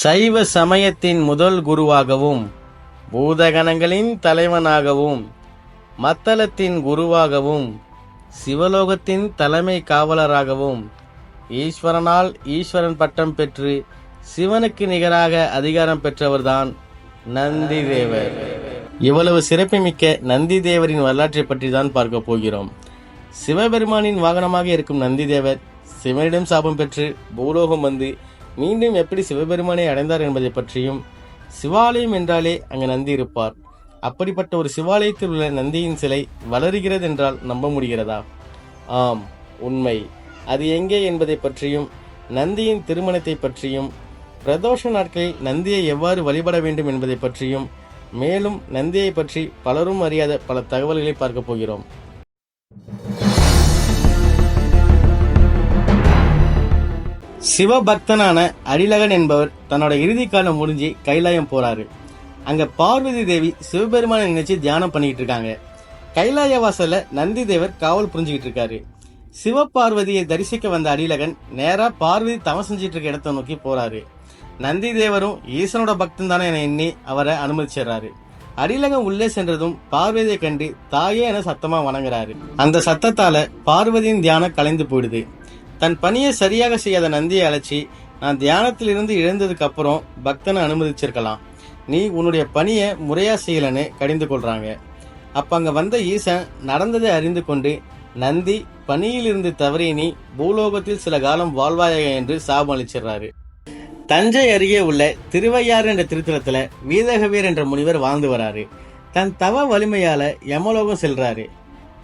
சைவ சமயத்தின் முதல் குருவாகவும் பூதகணங்களின் தலைவனாகவும் மத்தளத்தின் குருவாகவும் சிவலோகத்தின் தலைமை காவலராகவும் ஈஸ்வரனால் ஈஸ்வரன் பட்டம் பெற்று சிவனுக்கு நிகராக அதிகாரம் பெற்றவர்தான் நந்தி தேவர் இவ்வளவு சிறப்புமிக்க நந்தி தேவரின் வரலாற்றை பற்றி தான் பார்க்க போகிறோம். சிவபெருமானின் வாகனமாக இருக்கும் நந்தி தேவர் சிவனிடம் சாபம் பெற்று பூலோகம் வந்து மீண்டும் எப்படி சிவபெருமானை அடைந்தார் என்பதை பற்றியும் சிவாலயம் என்றாலே அங்கு நந்தி இருப்பார். அப்படிப்பட்ட ஒரு சிவாலயத்தில் உள்ள நந்தியின் சிலை வளருகிறது என்றால் நம்ப முடிகிறதா? ஆம் உண்மை. அது எங்கே என்பதை பற்றியும் நந்தியின் திருமணத்தை பற்றியும் பிரதோஷ நாட்களில் நந்தியை எவ்வாறு வழிபட வேண்டும் என்பதை பற்றியும் மேலும் நந்தியை பற்றி பலரும் அறியாத பல தகவல்களை பார்க்க போகிறோம். சிவபக்தனான அடிலகன் என்பவர் தன்னோட இறுதி காலம் முடிஞ்சு கைலாயம் போறாரு. அங்க பார்வதி தேவி சிவபெருமானை நினைச்சு தியானம் பண்ணிட்டு இருக்காங்க. கைலாய வாசல்ல நந்தி தேவர் காவல் புரிஞ்சுக்கிட்டு இருக்காரு. சிவபார்வதியை தரிசிக்க வந்த அடிலகன் நேரா பார்வதி தவம் செஞ்சிட்டு இருக்க இடத்தை நோக்கி போறாரு. நந்தி தேவரும் ஈசனோட பக்தன் தானே என எண்ணி அவரை அனுமதிச்சிடுறாரு. அடிலகன் உள்ளே சென்றதும் பார்வதியை கண்டு தாயே என சத்தமா வணங்குறாரு. அந்த சத்தத்தால பார்வதியின் தியானம் கலைந்து போயிடுது. தன் பணியை சரியாக செய்யாத நந்தியை அழைச்சி நான் தியானத்திலிருந்து எழுந்ததுக்கு அப்புறம் பக்தனை அனுமதிச்சிருக்கலாம். நீ உன்னுடைய பணியை முறையா செய்யலன்னு கடிந்து கொள்றாங்க. அப்ப அங்க வந்த ஈசன் நடந்ததை அறிந்து கொண்டு நந்தி பணியிலிருந்து தவறி நீ பூலோகத்தில் சில காலம் வாழ்வாயாக என்று சாபம் அளிச்சிடுறாரு. தஞ்சை அருகே உள்ள திருவையாறு என்ற திருத்தலத்துல வீதகவீர் என்ற முனிவர் வாழ்ந்து வராரு. தன் தவ வலிமையால யமலோகம் செல்றாரு.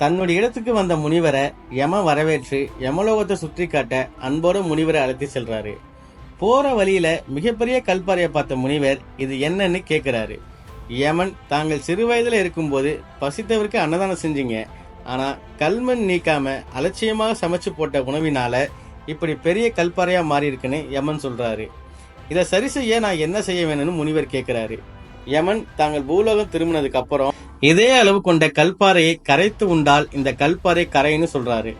தன்னுடைய இடத்துக்கு வந்த முனிவரை யம வரவேற்று யமலோகத்தை சுற்றி காட்ட அன்போட முனிவரை அழைத்து செல்றாரு. போற வழியில மிகப்பெரிய கல்பாறையை பார்த்த முனிவர் இது என்னன்னு கேட்கிறாரு யமன் தாங்கள் சிறு வயதுல இருக்கும்போது பசித்தவருக்கு அன்னதானம் செஞ்சீங்க. ஆனா கல்மண் நீக்காம அலட்சியமாக சமைச்சு போட்ட உணவினால இப்படி பெரிய கல்பாறையா மாறி இருக்குன்னு யமன் சொல்றாரு. இதை சரி செய்ய நான் என்ன செய்ய வேணும்னு முனிவர் கேட்கிறாரு யமன் தாங்கள் பூலோகம் திரும்பினதுக்கு அப்புறம் இதே அளவு கொண்ட கல்பாறையை கரைத்து உண்டால் இந்த கல்பாறை கரைன்னு சொல்றாரு.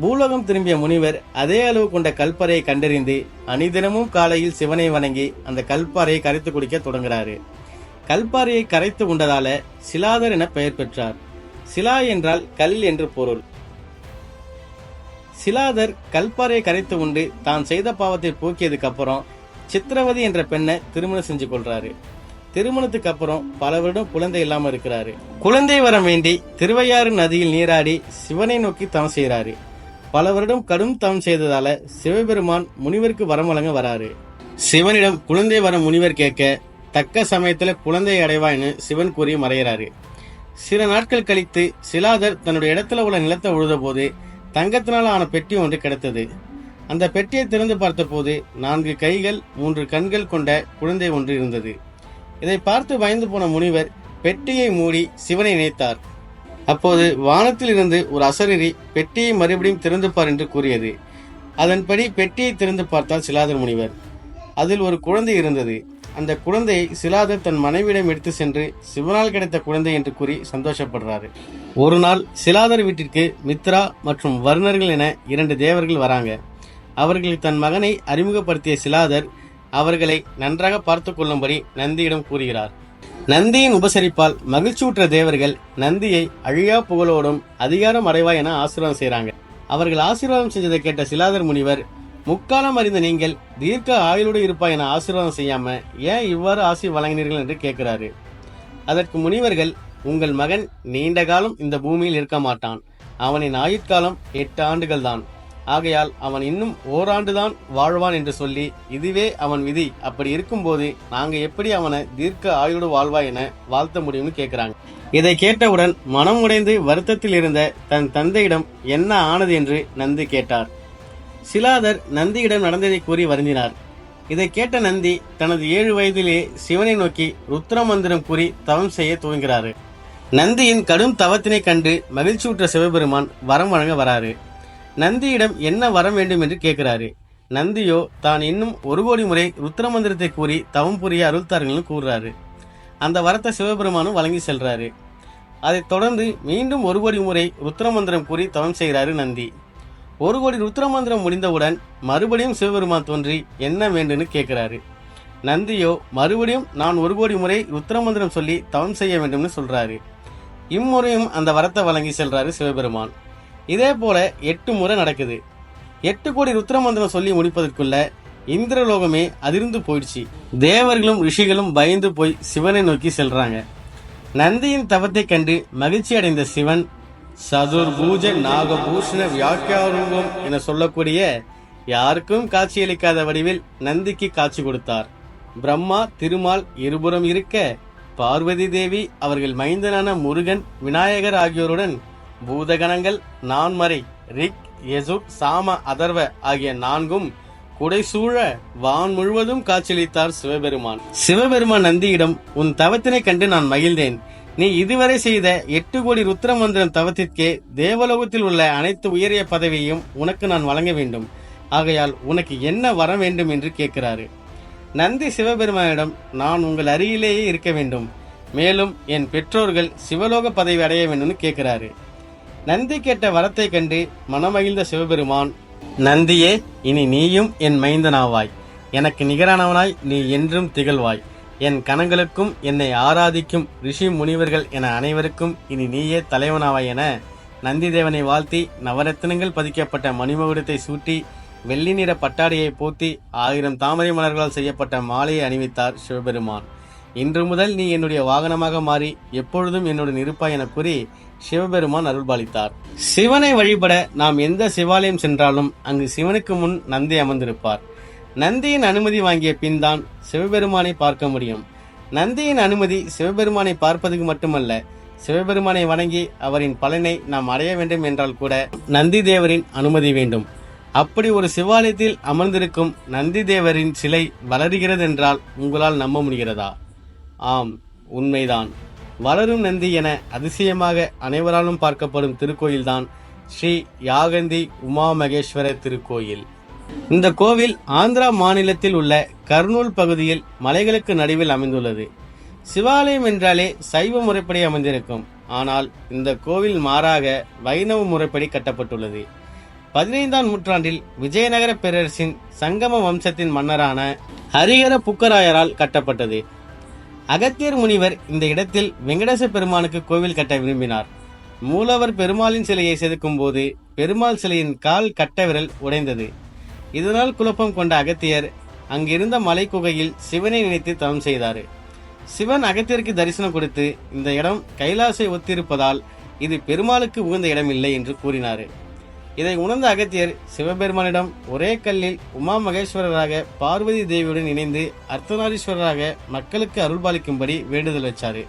பூலோகம் திரும்பிய முனிவர் அதே அளவு கொண்ட கல்பாறையை கண்டறிந்து அனிதினமும் காலையில் சிவனை வணங்கி அந்த கல்பாறையை கரைத்து குடிக்க தொடங்குறாரு. கல்பாறையை கரைத்து உண்டதால சிலாதர் என பெயர் பெற்றார். சிலா என்றால் கல் என்று பொருள். சிலாதர் கல்பாறையை கரைத்து உண்டு தான் செய்த பாவத்தை போக்கியதுக்கு அப்புறம் சித்திரவதி என்ற பெண்ணை திருமணம் செஞ்சு கொள்றாரு. திருமணத்துக்கு அப்புறம் பல வருடம் குழந்தை இல்லாம இருக்கிறாரு. குழந்தை வரம் வேண்டி திருவையாறு நதியில் நீராடி சிவனை நோக்கி தவம் செய்யறாரு பல வருடம் கடும் தவம் செய்ததால சிவபெருமான் முனிவருக்கு வரம் வழங்க வராரு. சிவனிடம் குழந்தை வரம் முனிவர் கேட்க தக்க சமயத்துல குழந்தை அடைவாய்னு சிவன் கூறி மறைகிறாரு சில நாட்கள் கழித்து சிலாதர் தன்னுடைய இடத்துல உள்ள நிலத்தை உழுதபோது தங்கத்தினால் ஆன பெட்டி ஒன்று கிடைத்தது. அந்த பெட்டியை திறந்து பார்த்தபோது நான்கு கைகள் மூன்று கண்கள் கொண்ட குழந்தை ஒன்று இருந்தது. இதை பார்த்து பயந்து போன முனிவர் பெட்டியை மூடி சிவனை நினைத்தார். அப்போது வானத்தில் இருந்து ஒரு அசரீரி பெட்டியை மறுபடியும் திறந்துப்பார் என்று கூறியது. அதன்படி பெட்டியை திறந்து பார்த்தால் சிலாதர் முனிவர். அதில் ஒரு குழந்தை இருந்தது. அந்த குழந்தையை சிலாதர் தன் மனைவியிடம் எடுத்து சென்று சிவனால் கிடைத்த குழந்தை என்று கூறி சந்தோஷப்படுறாரு. ஒரு நாள் சிலாதர் வீட்டிற்கு மித்ரா மற்றும் வர்ணர்கள் என இரண்டு தேவர்கள் வராங்க. அவர்கள் தன் மகனை அறிமுகப்படுத்திய சிலாதர் அவர்களை நன்றாக பார்த்து கொள்ளும்படி நந்தியிடம் கூறுகிறார். நந்தியின் உபசரிப்பால் மகிழ்ச்சியுற்ற தேவர்கள் நந்தியை அழியா புகழோடும் அதிகாரம் அடைவா என ஆசீர்வாதம் செய்கிறாங்க அவர்கள் ஆசீர்வாதம் செஞ்சதை கேட்ட சிலாதர் முனிவர் முக்காலம் அறிந்த நீங்கள் தீர்க்க ஆயுளோடு இருப்பா என ஆசீர்வாதம் செய்யாம ஏன் இவ்வாறு ஆசி வழங்கினீர்கள்? என்று கேட்கிறாரு. அதற்கு முனிவர்கள் உங்கள் மகன் நீண்ட காலம் இந்த பூமியில் இருக்க மாட்டான். அவனின் ஆயுட்காலம் எட்டு ஆண்டுகள் தான் ஆகையால் அவன் இன்னும் ஓராண்டுதான் வாழ்வான் என்று சொல்லி இதுவே அவன் விதி. அப்படி இருக்கும்போது நாங்க எப்படி அவனை தீர்க்க ஆயுடு வாழ்வா என வாழ்த்த முடியும்னு கேட்கிறாங்க இதை கேட்டவுடன் மனம் உடைந்து வருத்தத்தில் இருந்த தன் தந்தையிடம் என்ன ஆனது என்று நந்தி கேட்டார். சிலாதர் நந்தியிடம் நடந்ததை கூறி வருந்தினார். இதை கேட்ட நந்தி தனது ஏழு வயதிலே சிவனை நோக்கி ருத்ர மந்திரம் கூறி தவம் செய்ய துவங்கிறாரு நந்தியின் கடும் தவத்தினை கண்டு மகிழ்ச்சியுற்ற சிவபெருமான் வரம் வழங்க வராரு. நந்தியிடம் என்ன வரம் வேண்டும் என்று கேட்கிறாரு. நந்தியோ தான் இன்னும் ஒரு கோடி முறை ருத்ர மந்திரத்தை கூறி தவம் புரிய அருள்தார்கள்னு கூறுறாரு. அந்த வரத்தை சிவபெருமானும் வழங்கி செல்றாரு. அதைத் தொடர்ந்து மீண்டும் ஒரு கோடி முறை ருத்ர மந்திரம் கூறி தவம் செய்கிறாரு நந்தி. ஒரு கோடி ருத்ர மந்திரம் முடிந்தவுடன் மறுபடியும் சிவபெருமான் தோன்றி என்ன வேண்டும்னு கேட்கிறாரு. நந்தியோ மறுபடியும் நான் ஒரு கோடி முறை ருத்ரமந்திரம் சொல்லி தவம் செய்ய வேண்டும்னு சொல்றாரு. இம்முறையும் அந்த வரத்தை வழங்கி செல்றாரு சிவபெருமான். இதே போல எட்டு முறை நடக்குது. எட்டு கோடி ருத்ரமந்திரம் சொல்லி முடிப்பதற்குள்ள இந்திரலோகமே அதிர்ந்து போயிடுச்சு. தேவர்களும் ரிஷிகளும் பயந்து போய் சிவனை நோக்கி செல்றாங்க. நந்தியின் தவத்தை கண்டு மகிழ்ச்சி அடைந்த சிவன் சதுர்பூஜ நாகபூஷண வியாக்கியாரூபம் என சொல்லக்கூடிய யாருக்கும் காட்சியளிக்காத வடிவில் நந்திக்கு காட்சி கொடுத்தார். பிரம்மா திருமால் இருபுறம் இருக்க பார்வதி தேவி அவர்கள் மைந்தனான முருகன் விநாயகர் ஆகியோருடன் பூதகணங்கள் நான்மறை ரிக் எசுக் சாம அதர்வ ஆகிய நான்கும் குடைசூழ வான் முழுவதும் காட்சியளித்தார் சிவபெருமான். சிவபெருமான் நந்தியிடம் உன் தவத்தினை கண்டு நான் மகிழ்ந்தேன். நீ இதுவரை செய்த எட்டு கோடி ருத்ரமந்திரம் தவத்திற்கே தேவலோகத்தில் உள்ள அனைத்து உயரிய பதவியையும் உனக்கு நான் வழங்க வேண்டும். ஆகையால் உனக்கு என்ன வர வேண்டும் என்று கேட்கிறாரு. நந்தி சிவபெருமானிடம் நான் உங்கள் அருகிலேயே இருக்க வேண்டும். மேலும் என் பெற்றோர்கள் சிவலோக பதவி அடைய வேண்டும்னு கேட்கிறாரு. நந்தி கேட்ட வரத்தை கண்டு மனமகிழ்ந்த சிவபெருமான் நந்தியே இனி நீயும் என் மைந்தனாவாய். எனக்கு நிகரானவனாய் நீ என்றும் திகழ்வாய். என் கணங்களுக்கும் என்னை ஆராதிக்கும் ரிஷி முனிவர்கள் என அனைவருக்கும் இனி நீயே தலைவனாவாய் என நந்திதேவனை வாழ்த்தி நவரத்தினங்கள் பதிக்கப்பட்ட மணிமகுடத்தை சூட்டி வெள்ளி நிற பட்டாடையை போத்தி ஆயிரம் தாமரை மலர்களால் செய்யப்பட்ட மாலையை அணிவித்தார் சிவபெருமான். இன்று முதல் நீ என்னுடைய வாகனமாக மாறி எப்பொழுதும் என்னுடன் இருப்பாய் என கூறி சிவபெருமான் அருள்பாலித்தார். சிவனை வழிபட நாம் எந்த சிவாலயம் சென்றாலும் அங்கு சிவனுக்கு முன் நந்தி அமர்ந்திருப்பார். நந்தியின் அனுமதி வாங்கிய பின் தான் சிவபெருமானை பார்க்க முடியும். நந்தியின் அனுமதி சிவபெருமானை பார்ப்பதுக்கு மட்டுமல்ல சிவபெருமானை வணங்கி அவரின் பலனை நாம் அடைய வேண்டும் என்றால் கூட நந்தி தேவரின் அனுமதி வேண்டும். அப்படி ஒரு சிவாலயத்தில் அமர்ந்திருக்கும் நந்தி தேவரின் சிலை வளர்கிறது என்றால் உங்களால் நம்ப முடிகிறதா? ஆம் உண்மைதான். வளரும் நந்தி என அதிசயமாக அனைவராலும் பார்க்கப்படும் திருக்கோயில்தான் ஸ்ரீ யாகந்தி உமா மகேஸ்வர திருக்கோயில். இந்த கோவில் ஆந்திரா மாநிலத்தில் உள்ள கர்னூல் பகுதியில் மலைகளுக்கு நடுவில் அமைந்துள்ளது. சிவாலயம் என்றாலே சைவ முறைப்படி அமைந்திருக்கும். ஆனால் இந்த கோவில் மாறாக வைணவ முறைப்படி கட்டப்பட்டுள்ளது. பதினைந்தாம் நூற்றாண்டில் விஜயநகர பேரரசின் சங்கம வம்சத்தின் மன்னரான ஹரிஹர புக்கராயரால் கட்டப்பட்டது. அகத்தியர் முனிவர் இந்த இடத்தில் வெங்கடேச பெருமானுக்கு கோவில் கட்ட விரும்பினார். மூலவர் பெருமாளின் சிலையை செதுக்கும் போது பெருமாள் சிலையின் கால் கட்ட விரல் உடைந்தது. இதனால் குழப்பம் கொண்ட அகத்தியர் அங்கிருந்த மலை குகையில் சிவனை நினைத்து தவம் செய்தார். சிவன் அகத்தியருக்கு தரிசனம் கொடுத்து இந்த இடம் கைலாசை ஒத்திருப்பதால் இது பெருமாளுக்கு உகந்த இடமில்லை என்று கூறினார். இதை உணர்ந்த அகத்தியர் சிவபெருமானிடம் ஒரே கல்லில் உமா மகேஸ்வரராக பார்வதி தேவியுடன் இணைந்து அர்த்தநாரீஸ்வரராக மக்களுக்கு அருள்பாலிக்கும்படி வேண்டுதல் வச்சாரு.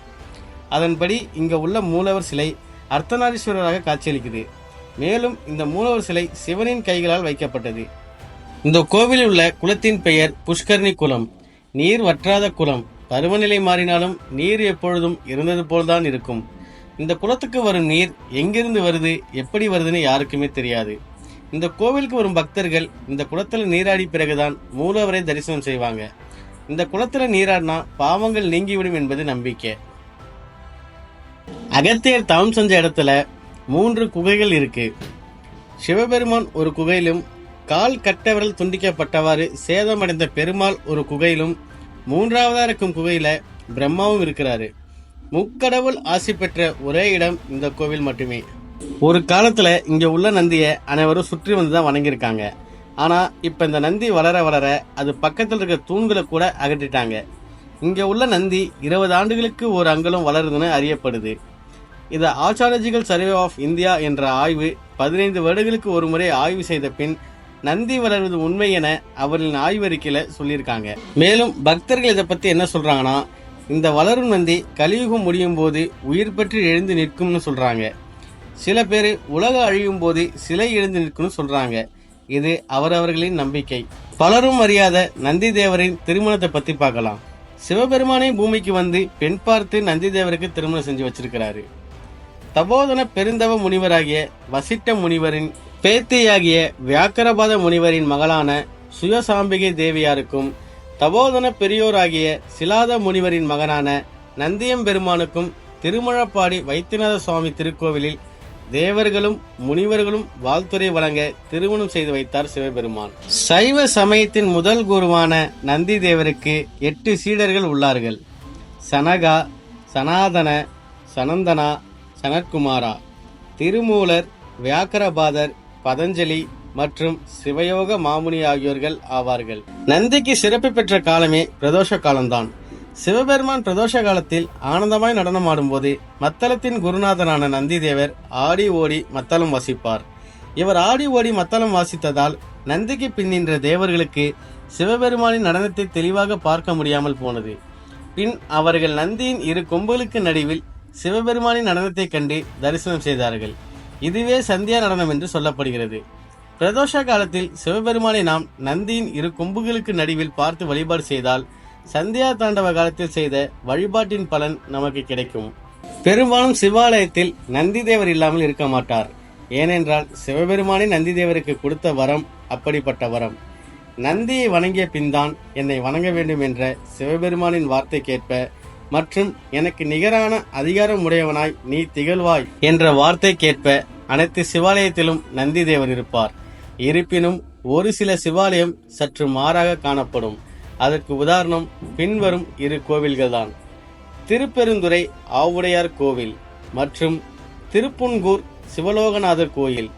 அதன்படி இங்க உள்ள மூலவர் சிலை அர்த்தநாரீஸ்வரராக காட்சியளிக்குது. மேலும் இந்த மூலவர் சிலை சிவனின் கைகளால் வைக்கப்பட்டது. இந்த கோவிலில் உள்ள குளத்தின் பெயர் புஷ்கர்ணி குளம் நீர் வற்றாத குளம் பருவநிலை மாறினாலும் நீர் எப்பொழுதும் இருந்தது போல்தான் இருக்கும். இந்த குளத்துக்கு வரும் நீர் எங்கிருந்து வருது எப்படி வருதுன்னு யாருக்குமே தெரியாது. இந்த கோவிலுக்கு வரும் பக்தர்கள் இந்த குளத்துல நீராடி பிறகுதான் மூலவரை தரிசனம் செய்வாங்க. இந்த குளத்துல நீராடினா பாவங்கள் நீங்கிவிடும் என்பது நம்பிக்கை. அகத்தியர் தவம் செஞ்ச இடத்துல மூன்று குகைகள் இருக்கு. சிவபெருமான் ஒரு குகையிலும் கால் கட்டவிரல் துண்டிக்கப்பட்டவாறு சேதமடைந்த பெருமாள் ஒரு குகையிலும் மூன்றாவதா இருக்கும் குகையில பிரம்மாவும் இருக்கிறாரு. முக்கடவுள் ஆசி பெற்ற ஒரே இடம் இந்த கோவில் மட்டுமே. ஒரு காலத்துல இங்க உள்ள நந்திய அனைவரும் சுற்றி வந்து தான் வணங்கியிருக்காங்க. ஆனா இப்ப இந்த நந்தி வளர வளர அது பக்கத்தில் இருக்க தூண்களை கூட அகற்றிட்டாங்க. இங்க உள்ள நந்தி இருபது ஆண்டுகளுக்கு ஒரு அங்குலம் வளருதுன்னு அறியப்படுது. இது ஆர்ச்சாலஜிக்கல் சர்வே ஆஃப் இந்தியா என்ற ஆய்வு பதினைந்து வருடங்களுக்கு ஒரு முறை ஆய்வு செய்த பின் நந்தி வளர்வது உண்மை என அவர்களின் ஆய்வறிக்கையில சொல்லியிருக்காங்க. மேலும் பக்தர்கள் இதை பத்தி என்ன சொல்றாங்கன்னா இந்த வளரும் நந்தி கலியுகம் முடியும் போது உயிர் பெற்று எழுந்து நிற்கும்னு சொல்றாங்க. சில பேர் உலக அழியும் போது சிலை எழுந்து நிற்கும்னு சொல்றாங்க. இது அவரவர்களின் நம்பிக்கை. பலரும் அறியாத நந்தி தேவரின் திருமணத்தை பத்தி பார்க்கலாம். சிவபெருமானே பூமிக்கு வந்து பெண் பார்த்து நந்தி தேவருக்கு திருமணம் செஞ்சு வச்சிருக்கிறாரு. தபோதன பெருந்தவ முனிவராகிய வசிட்ட முனிவரின் பேத்தியாகிய வியாக்கரபாத முனிவரின் மகளான சுயசாம்பிகை தேவியாருக்கும் தபோதன பெரியோராகிய சிலாத முனிவரின் மகனான நந்தியம் பெருமானுக்கும் திருமழப்பாடி வைத்தியநாத சுவாமி திருக்கோவிலில் தேவர்களும் முனிவர்களும் வாழ்த்துரை வழங்க திருமணம் செய்து வைத்தார் சிவபெருமான். சைவ சமயத்தின் முதல் குருவான நந்தி தேவருக்கு எட்டு சீடர்கள் உள்ளார்கள். சனகா சனாதன சனந்தனா சனத்குமாரா. திருமூலர் வியாக்கரபாதர் பதஞ்சலி மற்றும் சிவயோக மாமுனி ஆகியோர்கள் ஆவார்கள். நந்திக்கு சிறப்பு பெற்ற காலமே பிரதோஷ காலம்தான். சிவபெருமான் பிரதோஷ காலத்தில் ஆனந்தமாய் நடனம் ஆடும்போது மத்தளத்தின் குருநாதனான நந்திதேவர் ஆடி ஓடி மத்தளம் வாசிப்பார். இவர் ஆடி ஓடி மத்தளம் வாசித்ததால் நந்திக்கு பின்னின்ற தேவர்களுக்கு சிவபெருமானின் நடனத்தை தெளிவாக பார்க்க முடியாமல் போனது. பின் அவர்கள் நந்தியின் இரு கொம்புகளுக்கு நடுவில் சிவபெருமானின் நடனத்தைக் கண்டு தரிசனம் செய்தார்கள். இதுவே சந்தியா நடனம் என்று சொல்லப்படுகிறது. பிரதோஷ காலத்தில் சிவபெருமானை நாம் நந்தியின் இரு கொம்புகளுக்கு நடுவில் பார்த்து வழிபாடு செய்தால் சந்தியா தாண்டவ காலத்தில் செய்த வழிபாட்டின் பலன் நமக்கு கிடைக்கும். பெரும்பாலும் சிவாலயத்தில் நந்தி தேவர் இல்லாமல் இருக்க மாட்டார். ஏனென்றால் சிவபெருமானை நந்தி தேவருக்கு கொடுத்த வரம் அப்படிப்பட்ட வரம். நந்தியை வணங்கிய பின்தான் என்னை வணங்க வேண்டும் என்ற சிவபெருமானின் வார்த்தை கேட்ப மற்றும் எனக்கு நிகரான அதிகாரம் உடையவனாய் நீ திகழ்வாய் என்ற வார்த்தை கேட்ப அனைத்து சிவாலயத்திலும் நந்தி தேவர் இருப்பார். இருப்பினும் ஒரு சில சிவாலயம் சற்று மாறாக காணப்படும். அதற்கு உதாரணம் பின்வரும் இரு கோவில்கள்தான். திருப்பெருந்துறை ஆவுடையார் கோவில் மற்றும் திருப்புன்கூர் சிவலோகநாதர் கோயில்.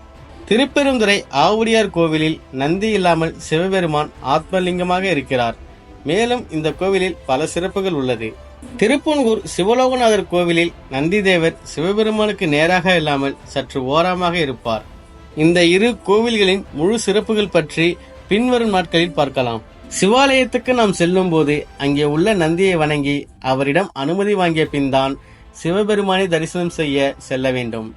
திருப்பெருந்துறை ஆவுடையார் கோவிலில் நந்தி இல்லாமல் சிவபெருமான் ஆத்மலிங்கமாக இருக்கிறார். மேலும் இந்த கோவிலில் பல சிறப்புகள் உள்ளது. திருப்புன்கூர் சிவலோகநாதர் கோவிலில் நந்திதேவர் சிவபெருமானுக்கு நேராக இல்லாமல் சற்று ஓரமாக இருப்பார். இந்த இரு கோவில்களின் முழு சிறப்புகள் பற்றி பின்வரும் நாட்களில் பார்க்கலாம். சிவாலயத்துக்கு நாம் செல்லும் போது அங்கே உள்ள நந்தியை வணங்கி அவரிடம் அனுமதி வாங்கிய பின்தான் சிவபெருமானை தரிசனம் செய்ய செல்ல வேண்டும்.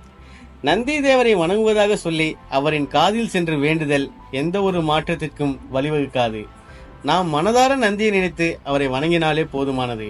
நந்தி தேவரை வணங்குவதாக சொல்லி அவரின் காதில் சென்று வேண்டுதல் எந்த ஒரு மாற்றத்திற்கும் வழிவகுக்காது. நாம் மனதார நந்தியை நினைத்து அவரை வணங்கினாலே போதுமானது.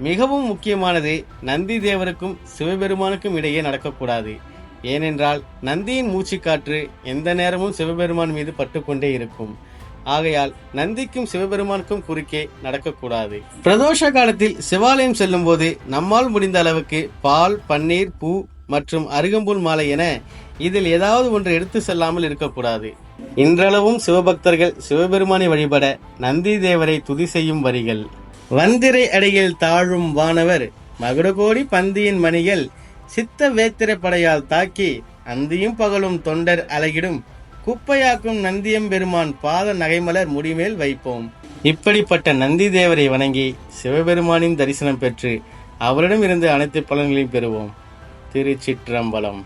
மிகவும் முக்கியமானது நந்தி தேவருக்கும் சிவபெருமானுக்கும் இடையே நடக்கக்கூடாது. ஏனென்றால் நந்தியின் மூச்சுக்காற்று எந்த நேரமும் சிவபெருமான் மீது பட்டுக்கொண்டே இருக்கும். ஆகையால் நந்திக்கும் சிவபெருமானுக்கும் குறுக்கே நடக்கக்கூடாது. பிரதோஷ காலத்தில் சிவாலயம் செல்லும் போது நம்மால் முடிந்த அளவுக்கு பால் பன்னீர் பூ மற்றும் அருகம்புல் மாலை என இதில் ஏதாவது ஒன்று எடுத்து செல்லாமல் இருக்கக்கூடாது. இன்றளவும் சிவபக்தர்கள் சிவபெருமானை வழிபட நந்தி தேவரை துதி செய்யும் வரிகள். வந்திரை அடியில் தாழும் வானவர் மகுடகோடி பந்தியின் மணிகள் சித்த வேத்திரை படையால் தாக்கி அந்தியும் பகலும் தொண்டர் அலகிடும் குப்பையாக்கும் நந்தியம் பெருமான் பாத நகைமலர் முடிமேல் வைப்போம். இப்படிப்பட்ட நந்தி தேவரை வணங்கி சிவபெருமானின் தரிசனம் பெற்று அவரிடம் இருந்து அனைத்து பலன்களையும் பெறுவோம். திருச்சிற்றம்பலம்.